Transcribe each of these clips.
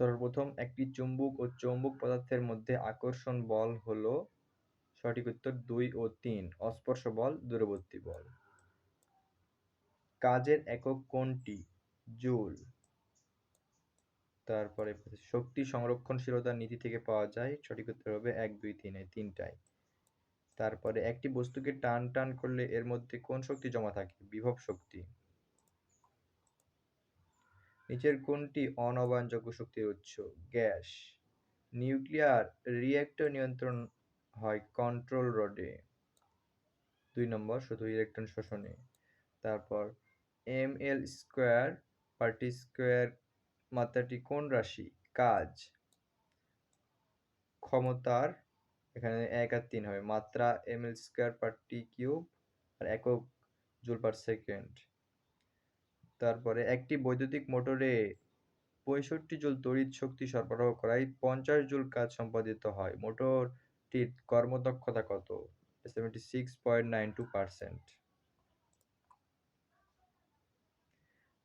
সর্বপ্রথম একটি চুম্বক ও চৌম্বক পদার্থের মধ্যে আকর্ষণ বল হলো সঠিক উত্তর দুই ও তিন, অস্পর্শ বল, দূরবর্তী বল। কাজের একক কোনটি? জুল। তারপরে শক্তি সংরক্ষণশীলতার নীতি থেকে পাওয়া যায়, সঠিক উত্তর হবে এক, দুই, তিন, এই তিনটাই। তারপরে একটি বস্তুকে টান টান করলে এর মধ্যে কোন শক্তি জমা থাকে? বিভব শক্তি। নিচের কোনটি অনবায়নযোগ্য শক্তির উৎস, গ্যাস। নিউক্লিয়ার রিঅ্যাক্টর নিয়ন্ত্রণ হয় কন্ট্রোল রডে। দুই নম্বর, শুধু ইলেকট্রন শোষণে। তারপর M L square per T square মাত্রাটি কোন রাশি? কাজ। ক্ষমতার এখানে এক আর তিন হবে। মাত্রা M L square per T cube আর একক জুল পার সেকেন্ড। তারপরে একটি বৈদ্যুতিক মোটরে পঁয়ষট্টি জুল তড়িৎ শক্তি সরবরাহ করায় পঞ্চাশ জুল কাজ সম্পাদিত হয়। মোটরটির কর্মদক্ষতা কত? Seventy six point nine two percent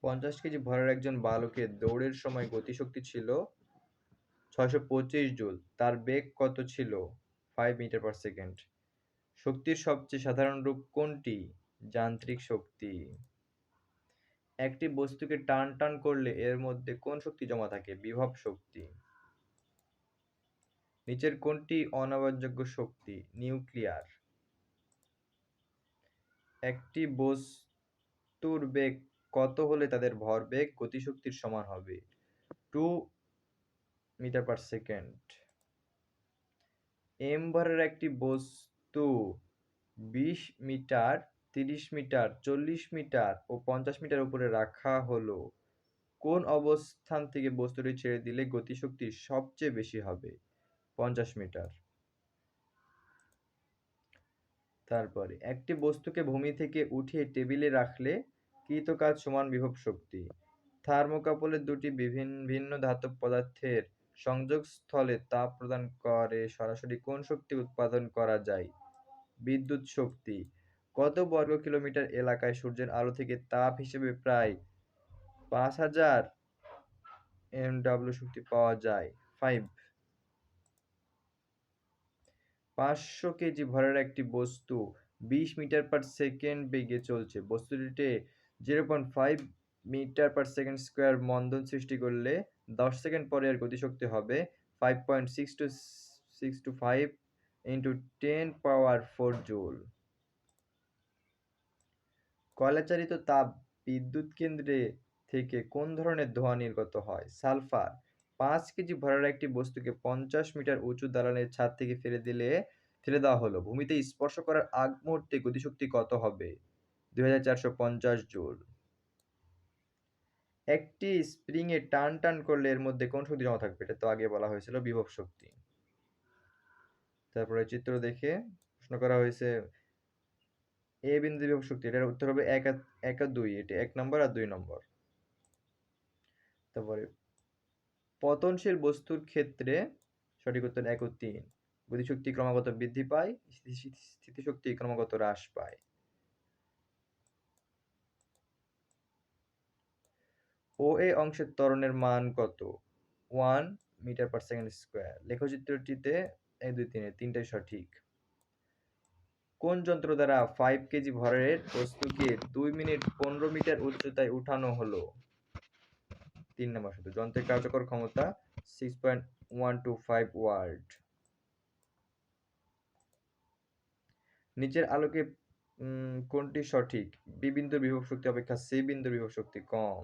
পঞ্চাশ কেজি ভরের একজন বালকের দৌড়ের সময় গতিশক্তি ছিল ছয়শো পঁচিশ জুল। তার বেগ কত ছিল? ফাইভ মিটার পার সেকেন্ড শক্তির সবচেয়ে সাধারণ রূপ কোনটি? যান্ত্রিক শক্তি। একটি বস্তুকে টান টান করলে এর মধ্যে কোন শক্তি জমা থাকে? বিভব শক্তি। নিচের কোনটি অনবায়নযোগ্য শক্তি? নিউক্লিয়ার। একটি বস্তুর বেগ কত হলে তাদের ভরবেগ গতিশক্তির সমান হবে? Two metre per second. M ভরের একটি বস্তু বিশ মিটার তিরিশ মিটার, চল্লিশ মিটার ও পঞ্চাশ মিটার উপরে রাখা হলো। কোন অবস্থান থেকে বস্তুটি ছেড়ে দিলে গতিশক্তি সবচেয়ে বেশি হবে? পঞ্চাশ মিটার। তারপরে, একটি বস্তুকে ভূমি থেকে উঠিয়ে টেবিলে রাখলে কৃত কাজ সমান বিভব শক্তি। থার্মোকাপলের দুটি বিভিন্ন ভিন্ন ধাতব পদার্থের সংযোগস্থলে তাপ প্রদান করে সরাসরি কোন শক্তি উৎপাদন করা যায়? বিদ্যুৎ শক্তি। কত বর্গ কিলোমিটার এলাকায় সূর্যের আলো থেকে তাপ হিসেবে প্রায় পাঁচ হাজার এমডাব্লিউ শক্তি পাওয়া যায়? ফাইভ পাঁচশো কেজি ভরের একটি বস্তু বিশ মিটার পার সেকেন্ড বেগে চলছে। বস্তুটিতে zero point five metre per second square মন্দন সৃষ্টি করলে দশ সেকেন্ড পরে এর গতিশক্তি হবে five point six two six two five into ten power four joule কয়লাচালিত তাপ বিদ্যুৎ কেন্দ্রে থেকে কোন ধরনের ধোঁয়া নির্গত হয়? সালফার, পাঁচ কেজি ভরার একটি বস্তুকে পঞ্চাশ মিটার উঁচু দালানের ছাদ থেকে ফেলে দিলে, ফেলে দেওয়া হলো। ভূমিতে স্পর্শ করার আগ মুহূর্তে গতিশক্তি কত হবে? দুই হাজার চারশো পঞ্চাশ জুল। একটি স্প্রিং এ টান টান করলে এর মধ্যে কোন শক্তি জমা থাকবে? এটা তো আগে বলা হয়েছিল বিভব শক্তি। তারপরে চিত্র দেখে প্রশ্ন করা হয়েছে এ বিন্দু বিভব শক্তি, এটার উত্তর হবে এক এক আর দুই, এটি এক নম্বর আর দুই নম্বর। তারপরে, পতনশীল বস্তুর ক্ষেত্রে সঠিক উত্তর এক ও তিন। গতিশক্তি ক্রমাগত বৃদ্ধি পায়, স্থিতিশক্তি ক্রমাগত হ্রাস পায়। ও এ অংশের ত্বরণের মান কত? One metre per second square. লেখচিত্রটিতে এক, দুই, তিনে তিনটাই সঠিক। কোন যন্ত্র দ্বারা ফাইভ কেজি ভরের বস্তুকে দুই মিনিট পনেরো মিটার উচ্চতায় উঠানো হলো? তিন নম্বর শুধু যন্ত্রের কার্যকর ক্ষমতা six point one two five watt নিচের আলোকে কোনটি সঠিক? বি বিন্দুর বিভব শক্তি অপেক্ষা সি বিন্দুর বিভব শক্তি কম।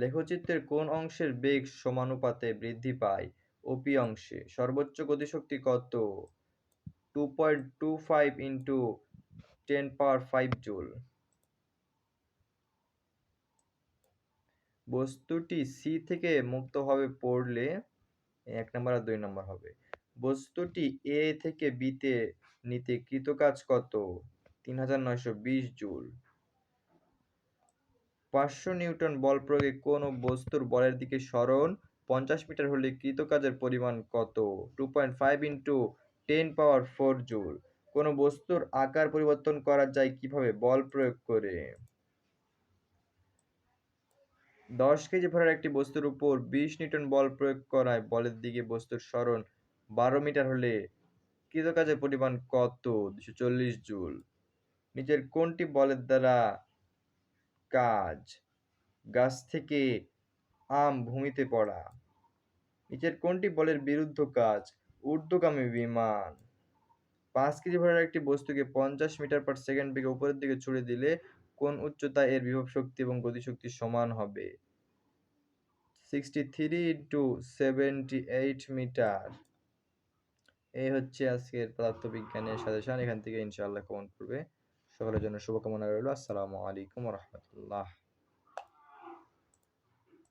লেখচিত্রের কোন অংশের বেগ সমানুপাতে বৃদ্ধি পায়? ওপি অংশে। সর্বোচ্চ গতিশক্তি কত? Two point two five into ten power five joule বস্তুটি সি থেকে মুক্তভাবে পড়লে, এক নম্বর আর দুই নম্বর হবে। বস্তুটি এ থেকে বিতে নিতে কৃতকাজ কত? তিন হাজার নয়শো বিশ জুল পাঁচশো নিউটন বল প্রয়োগে কোন বস্তুর বলের দিকে স্মরণ পঞ্চাশ মিটার হলে কৃতকাজের পরিমাণ কত? Two point five into ten power four joule কোনো বস্তুর আকার পরিবর্তন করা যায় কীভাবে? বল প্রয়োগ করে। দশ কেজি ভরার একটি বস্তুর উপর বিশ নিউটন বল প্রয়োগ করায় বলের দিকে বস্তুর সরণ বারো মিটার হলে কৃতকাজের পরিমাণ কত? দুশো চল্লিশ জুল নিজের কোনটি বলের দ্বারা কাজ? গাছ থেকে আম ভূমিতে পড়া। নিচের কোনটি বলের বিরুদ্ধ কাজ? ঊর্ধ্বগামী বিমান। পাঁচ কেজি ভরের একটি বস্তুকে পঞ্চাশ মিটার পার সেকেন্ড বেগে উপরের দিকে ছুড়ে দিলে কোন উচ্চতায় এর বিভব শক্তি এবং গতিশক্তি সমান হবে? Sixty three into seventy eight metre. এই হচ্ছে আজকের পদার্থবিজ্ঞানের সাজেশন। এখান থেকে ইনশাআল্লাহ কমন করবে। সকলের জন্য শুভকামনা রইল। আসসালামু আলাইকুম রহমতুল্লাহ।